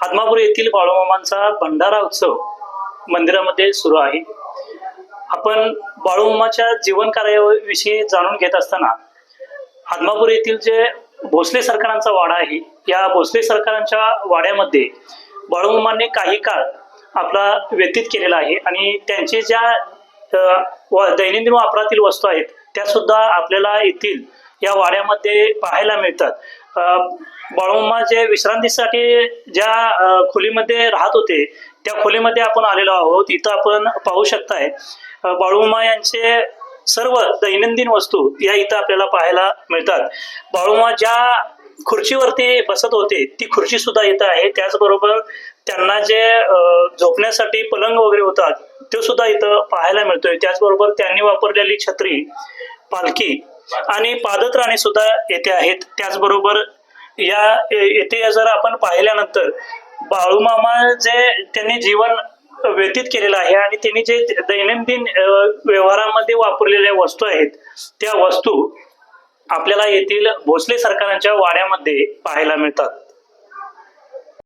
आदमापूर येथील बाळूमामांचा भंडारा उत्सव मंदिरामध्ये सुरू आहे. आपण बाळूमामाच्या जीवन कार्याविषयी जाणून घेत असताना आदमापूर येथील जे भोसले सरकारांचा वाडा आहे या भोसले सरकारांच्या वाड्यामध्ये बाळूमामांनी काही काळ आपला व्यतीत केलेला आहे आणि त्यांचे ज्या दैनंदिन वापरातील वस्तू आहेत त्या सुद्धा आपल्याला येथील या वाड्यामध्ये पाहायला मिळतात. अ, जे विश्रांतीसाठी ज्या खोलीमध्ये राहत होते त्या खोलीमध्ये आपण आलेलो आहोत. इथं आपण पाहू शकताय अ, यांचे सर्व दैनंदिन वस्तू या इथं आपल्याला पाहायला मिळतात. बाळूमा ज्या खुर्चीवरती बसत होते ती खुर्ची सुद्धा इथं आहे. त्याचबरोबर त्यांना जे झोपण्यासाठी पलंग वगैरे होतात तो सुद्धा इथं पाहायला मिळतोय. त्याचबरोबर त्यांनी वापरलेली छत्री पालखी आणि पादत्राणे सुद्धा येथे आहेत. त्याचबरोबर या येथे जर आपण पाहिल्यानंतर बाळूमामा जे त्यांनी जीवन व्यतीत केलेलं आहे आणि त्यांनी जे दैनंदिन व्यवहारामध्ये वापरलेल्या वस्तू आहेत त्या वस्तू आपल्याला येथील भोसले सरकारांच्या वाड्यामध्ये पाहायला मिळतात.